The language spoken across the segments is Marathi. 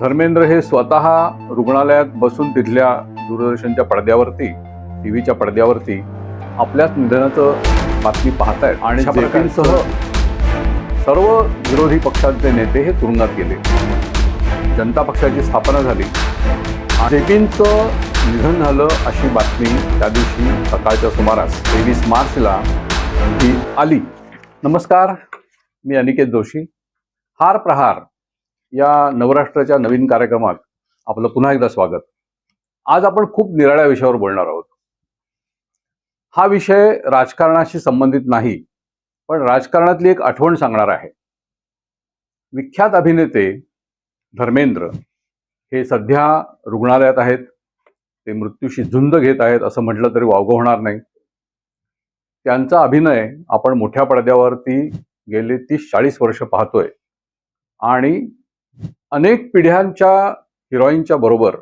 धर्मेंद्र हे स्वतः रुग्णालयात बसून तिथल्या दूरदर्शनच्या पडद्यावरती टी व्हीच्या पडद्यावरती आपल्याच निधनाचं बातमी पाहतायत. आणि जेपींसह सर्व विरोधी पक्षाचे नेते हे तुरुंगात गेले. जनता पक्षाची स्थापना झाली. जेपींचं निधन झालं अशी बातमी त्या दिवशी सकाळच्या सुमारास तेवीस मार्चला ही आली. नमस्कार मी अनिकेत जोशी. हार प्रहार या नवराष्ट्राच्या नवीन कार्यक्रमात आपलं पुन्हा एकदा स्वागत. आज आपण खूप निराळ्या विषयावर बोलणार आहोत. हा विषय राजकारणाशी संबंधित नाही पण राजकारणातली एक आठवण सांगणार आहे. विख्यात अभिनेते धर्मेंद्र हे सध्या रुग्णालयात आहेत. ते मृत्यूशी झुंज घेत आहेत असं म्हटलं तरी वावगं होणार नाही. त्यांचा अभिनय आपण मोठ्या पडद्यावरती गेले तीस चाळीस वर्ष पाहतोय. आणि अनेक पिढ्यांच्या हिरोईनच्या बरोबर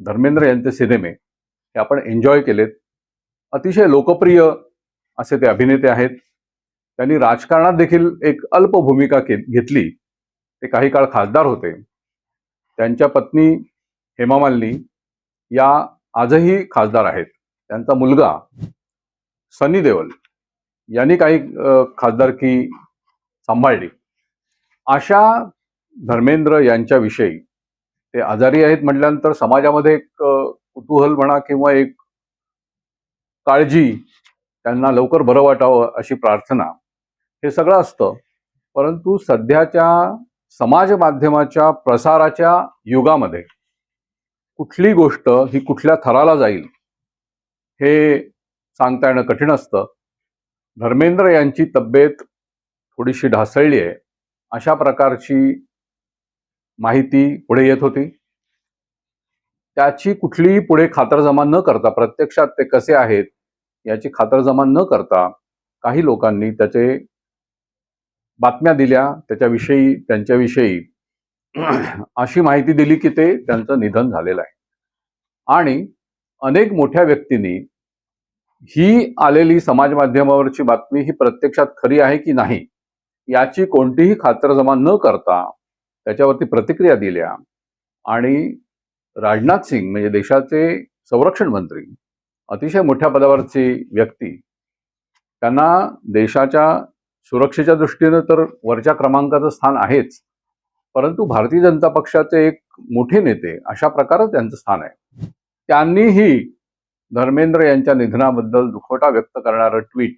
धर्मेंद्र यांचे सिनेमे हे आपण एन्जॉय केलेत. अतिशय लोकप्रिय असे ते अभिनेते आहेत. त्यांनी राजकारणात देखील एक अल्प भूमिका के घेतली. ते काही काळ खासदार होते. त्यांच्या पत्नी हेमा मालिनी या आजही खासदार आहेत. त्यांचा मुलगा सनी देओल यांनी काही खासदारकी सांभाळली. अशा धर्मेंद्र यांच्याविषयी. ते आजारी आहेत म्हटल्यानंतर समाजामध्ये एक कुतूहल म्हणा किंवा एक काळजी त्यांना लवकर बरं वाटावं अशी प्रार्थना हे सगळं असतं. परंतु सध्याच्या समाज माध्यमाच्या प्रसाराच्या युगामध्ये कुठली गोष्ट ही कुठल्या थराला जाईल हे सांगता येणं कठीण असतं. धर्मेंद्र यांची तब्येत थोडीशी ढासळली आहे. अशा प्रकारची माहिती पुढे येत होती. त्याची कुठलीही पुढे खातरजमा न करता प्रत्यक्षात ते कसे आहेत याची खातरजमा न करता काही लोकांनी त्याचे बातम्या दिल्या. त्याच्याविषयी त्यांच्याविषयी अशी माहिती दिली की ते त्यांचं निधन झालेलं आहे. आणि अनेक मोठ्या व्यक्तींनी ही आलेली समाज माध्यमावरची बातमी ही प्रत्यक्षात खरी आहे की नाही याची कोणतीही खातरजमा न करता त्याच्यावरती प्रतिक्रिया दिल्या. आणि राजनाथ सिंग म्हणजे देशाचे संरक्षण मंत्री अतिशय मोठ्या पदावरची व्यक्ती. त्यांना देशाच्या सुरक्षेच्या दृष्टीनं तर वरच्या क्रमांकाचं स्थान आहेच. परंतु भारतीय जनता पक्षाचे एक मोठे नेते अशा प्रकारे त्यांचं स्थान आहे. त्यांनीही धर्मेंद्र यांच्या निधनाबद्दल दुखवटा व्यक्त करणारं ट्विट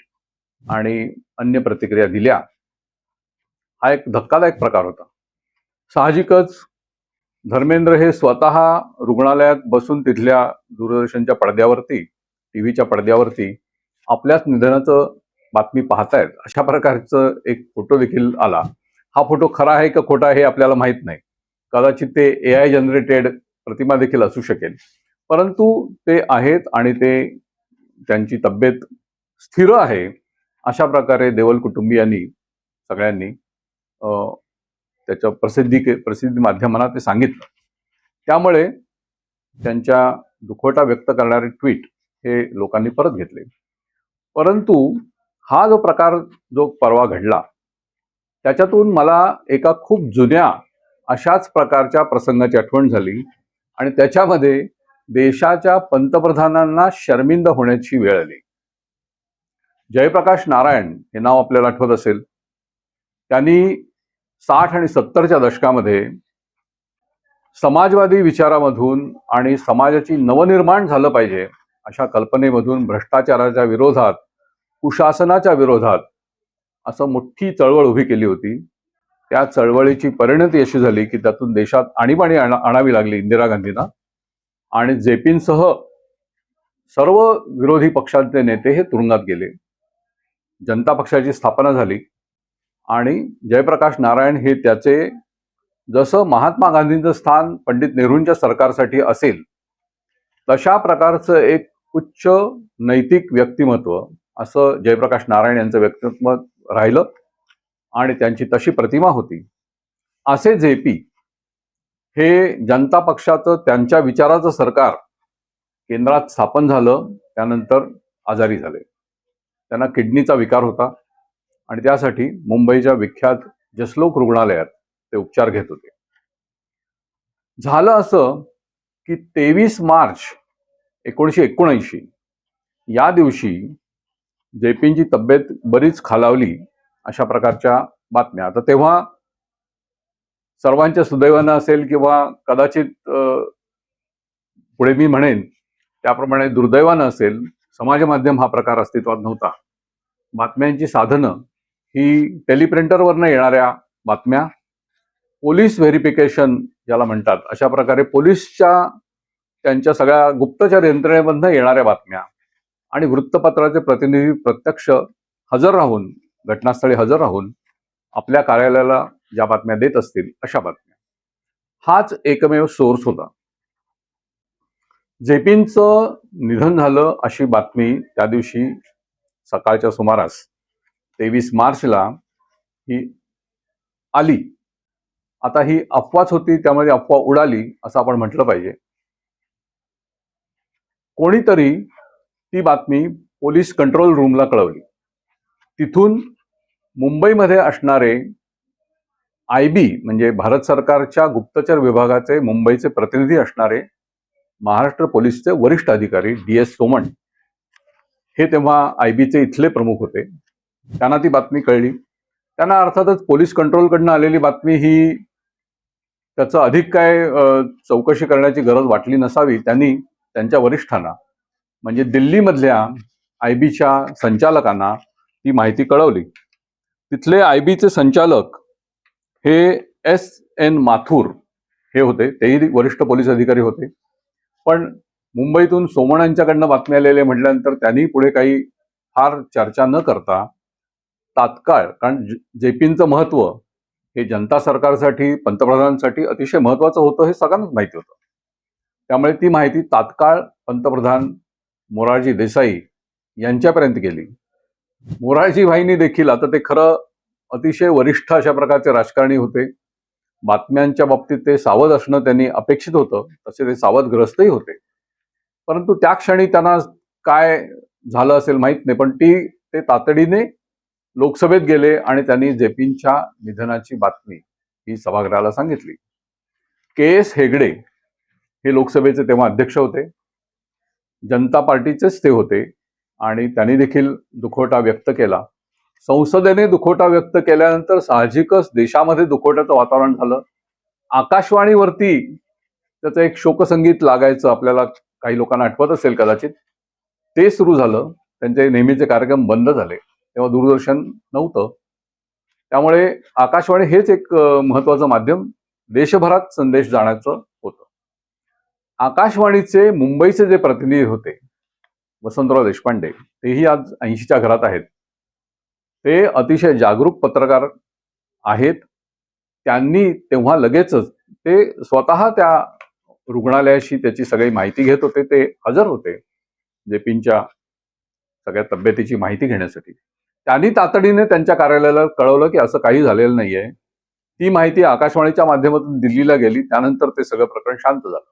आणि अन्य प्रतिक्रिया दिल्या. हा एक धक्कादायक प्रकार होता. साहजिकच धर्मेंद्र हे स्वतः रुग्णालयात बसून तिथल्या दूरदर्शनच्या पडद्यावरती टी व्हीच्या पडद्यावरती आपल्याच निधनाचं बातमी पाहतायत. अशा प्रकारचं एक फोटो देखील आला. हा फोटो खरा आहे का खोटा हे आपल्याला माहीत नाही. कदाचित ते ए आय जनरेटेड प्रतिमा देखील असू शकेल. परंतु ते आहेत आणि ते त्यांची तब्येत स्थिर आहे अशा प्रकारे देवल कुटुंबियांनी सगळ्यांनी त्याच्या प्रसिद्धी प्रसिद्धी माध्यमांना ते सांगितलं. त्यामुळे त्यांच्या दुखवटा व्यक्त करणारे ट्विट हे लोकांनी परत घेतले. परंतु हा जो प्रकार जो परवा घडला त्याच्यातून मला एका खूप जुन्या अशाच प्रकारच्या प्रसंगाची आठवण झाली आणि त्याच्यामध्ये देशाच्या पंतप्रधानांना शर्मिंद होण्याची वेळ आली. जयप्रकाश नारायण हे नाव आपल्याला आठवत असेल. त्यांनी साठ आणि सत्तरच्या दशकामध्ये समाजवादी विचारामधून आणि समाजाची नवनिर्माण झालं पाहिजे अशा कल्पनेमधून भ्रष्टाचाराच्या विरोधात कुशासनाच्या विरोधात असं मोठी चळवळ उभी केली होती. त्या चळवळीची परिणती अशी झाली की त्यातून देशात आणीबाणी आणावी लागली इंदिरा गांधींना. आणि जेपींसह सर्व विरोधी पक्षांचे नेते हे तुरुंगात गेले. जनता पक्षाची स्थापना झाली. आणि जयप्रकाश नारायण हे त्याचे जसं महात्मा गांधींचं स्थान पंडित नेहरूंच्या सरकारसाठी असेल तशा प्रकारचं एक उच्च नैतिक व्यक्तिमत्व असं जयप्रकाश नारायण यांचं व्यक्तित्व राहिलं आणि त्यांची तशी प्रतिमा होती. असे जे पी हे जनता पक्षाचं त्यांच्या विचाराचं सरकार केंद्रात स्थापन झालं त्यानंतर आजारी झाले. त्यांना किडनीचा विकार होता. आणि त्यासाठी मुंबईच्या विख्यात जसलोक रुग्णालयात ते उपचार घेत होते. झालं असं की तेवीस मार्च एकोणीसशे एकोणऐंशी या दिवशी जेपींची तब्येत बरीच खालावली अशा प्रकारच्या बातम्या. आता तेव्हा सर्वांच्या सुदैवानं असेल किंवा कदाचित पुढे मी म्हणेन त्याप्रमाणे दुर्दैवानं असेल समाज माध्यम हा प्रकार अस्तित्वात नव्हता. बातम्यांची साधनं ही टेलिप्रिंटरवरनं येणाऱ्या बातम्या पोलीस व्हेरिफिकेशन ज्याला म्हणतात अशा प्रकारे पोलीसच्या त्यांच्या सगळ्या गुप्तचर यंत्रणेमधनं येणाऱ्या बातम्या आणि वृत्तपत्राचे प्रतिनिधी प्रत्यक्ष हजर राहून घटनास्थळी हजर राहून आपल्या कार्यालयाला ज्या बातम्या देत असतील अशा बातम्या. हाच एकमेव सोर्स होता. जेपींचं निधन झालं अशी बातमी त्या दिवशी सकाळच्या सुमारास तेवीस मार्चला ही आली. आता ही अफवाच होती त्यामध्ये अफवा उडाली असं आपण म्हटलं पाहिजे. कोणीतरी ती बातमी पोलीस कंट्रोल रूमला कळवली. तिथून मुंबईमध्ये असणारे आय बी म्हणजे भारत सरकारच्या गुप्तचर विभागाचे मुंबईचे प्रतिनिधी असणारे महाराष्ट्र पोलीसचे वरिष्ठ अधिकारी डी एस सोमण हे तेव्हा आय बीचे इथले प्रमुख होते. त्यांना ती बातमी कळली. त्यांना अर्थातच पोलीस कंट्रोलकडनं आलेली बातमी ही त्याचं अधिक काय चौकशी करण्याची गरज वाटली नसावी त्यांनी त्यांच्या वरिष्ठांना म्हणजे दिल्लीमधल्या आय बीच्या संचालकांना ती माहिती कळवली. तिथले आय बीचे संचालक हे एस एन माथुर हे होते तेही वरिष्ठ पोलीस अधिकारी होते. पण मुंबईतून सोमणांच्याकडनं बातमी आलेले म्हटल्यानंतर त्यांनी पुढे काही फार चर्चा न करता तात्काळ कारण जेपींचं महत्त्व हे जनता सरकारसाठी पंतप्रधानांसाठी अतिशय महत्वाचं होतं हे सगळ्यांनाच माहिती होतं. त्यामुळे ती माहिती तात्काळ पंतप्रधान मोरारजी देसाई यांच्यापर्यंत गेली. मोरारजी भाईंनी देखील आता ते खरं अतिशय वरिष्ठ अशा प्रकारचे राजकारणी होते. बातम्यांच्या बाबतीत ते सावध असणं त्यांनी अपेक्षित होतं तसे ते सावधग्रस्तही होते. परंतु त्या क्षणी त्यांना काय झालं असेल माहीत नाही पण ती ते तातडीने लोकसभेत गेले आणि त्यांनी जेपींच्या निधनाची बातमी ही सभागृहाला सांगितली. के एस हेगडे हे लोकसभेचे तेव्हा अध्यक्ष होते. जनता पार्टीचेच ते होते आणि त्यांनी देखील दुखवटा व्यक्त केला. संसदेने दुखवटा व्यक्त केल्यानंतर साहजिकच देशामध्ये दुखवट्याचं वातावरण झालं. आकाशवाणीवरती त्याचं एक शोकसंगीत लागायचं आपल्याला काही लोकांना आठवत असेल कदाचित. ते सुरू झालं. त्यांचे नेहमीचे कार्यक्रम बंद झाले. तेव्हा दूरदर्शन नव्हतं. त्यामुळे आकाशवाणी हेच एक महत्वाचं माध्यम. देशभरात संदेश जाण्याचं होतं. आकाशवाणीचे मुंबईचे जे प्रतिनिधी होते वसंतराव देशपांडे तेही आज ऐंशीच्या घरात आहेत. ते अतिशय जागरूक पत्रकार आहेत. त्यांनी तेव्हा लगेचच ते स्वतः त्या रुग्णालयाशी त्याची सगळी माहिती घेत होते. ते हजर होते. जेपींच्या सगळ्या तब्येतीची माहिती घेण्यासाठी. त्यांनी तातडीने त्यांच्या कार्यालयाला कळवलं की असं काही झालेलं नाहीये. ती माहिती आकाशवाणीच्या माध्यमातून दिल्लीला गेली. त्यानंतर ते सगळं प्रकरण शांत झालं.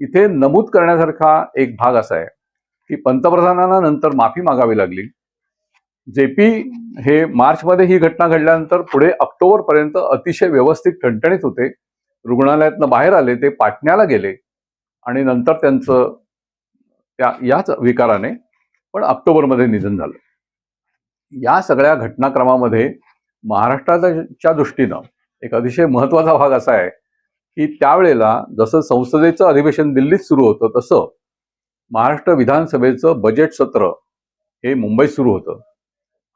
इथे नमूद करण्यासारखा एक भाग असा आहे की पंतप्रधानांना नंतर माफी मागावी लागली. जेपी हे मार्चमध्ये ही घटना घडल्यानंतर पुढे ऑक्टोबर पर्यंत अतिशय व्यवस्थित ठणठणीत होते. रुग्णालयातनं बाहेर आले ते पाटण्याला गेले आणि नंतर त्यांचं त्या याच विकाराने पण ऑक्टोबरमध्ये निधन झालं. या सगळ्या घटनाक्रमामध्ये महाराष्ट्राच्या दृष्टीनं एक अतिशय महत्त्वाचा भाग असा आहे की त्यावेळेला जसं संसदेचं अधिवेशन दिल्लीत सुरू होतं तसं महाराष्ट्र विधानसभेचं बजेट सत्र हे मुंबईत सुरू होतं.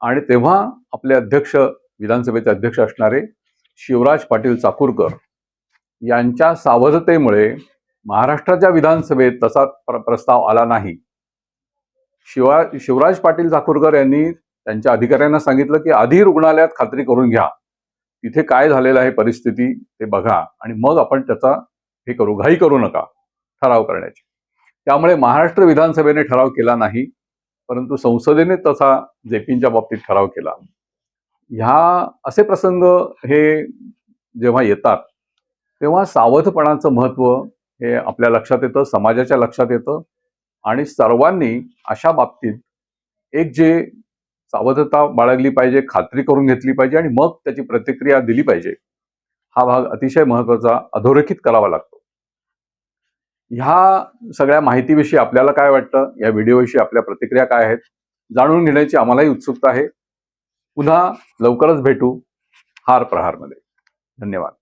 आणि तेव्हा आपले अध्यक्ष विधानसभेचे अध्यक्ष असणारे शिवराज पाटील चाकूरकर यांच्या सावधतेमुळे महाराष्ट्राच्या विधानसभेत तसा प्र- प्रस्ताव आला नाही. शिवा शिवराज पाटील चाकूरकर यांनी त्यांच्या अधिकाऱ्यांना सांगितलं की आधी रुग्णालयात खात्री करून घ्या. तिथे काय झालेलं आहे परिस्थिती ते बघा आणि मग आपण त्याचा हे करू घाई करू नका ठराव करण्याची. त्यामुळे महाराष्ट्र विधानसभेने ठराव केला नाही परंतु संसदेने तसा जेपींच्या बाबतीत ठराव केला. ह्या असे प्रसंग हे जेव्हा येतात तेव्हा सावधपणाचं महत्त्व हे आपल्या लक्षात येतं समाजाच्या लक्षात येतं. आणि सर्वांनी अशा बाबतीत एक जे सावधता बाळगली पाहिजे खात्री करून घेतली पाहिजे आणि मग त्याची प्रतिक्रिया दिली पाहिजे हा भाग अतिशय महत्त्वाचा अधोरेखित करावा लागतो. ह्या सगळ्या माहितीविषयी आपल्याला काय वाटतं? या व्हिडिओविषयी आपल्या प्रतिक्रिया काय आहेत? जाणून घेण्याची आम्हालाही उत्सुकता आहे. पुन्हा लवकरच भेटू हार प्रहारमध्ये. धन्यवाद.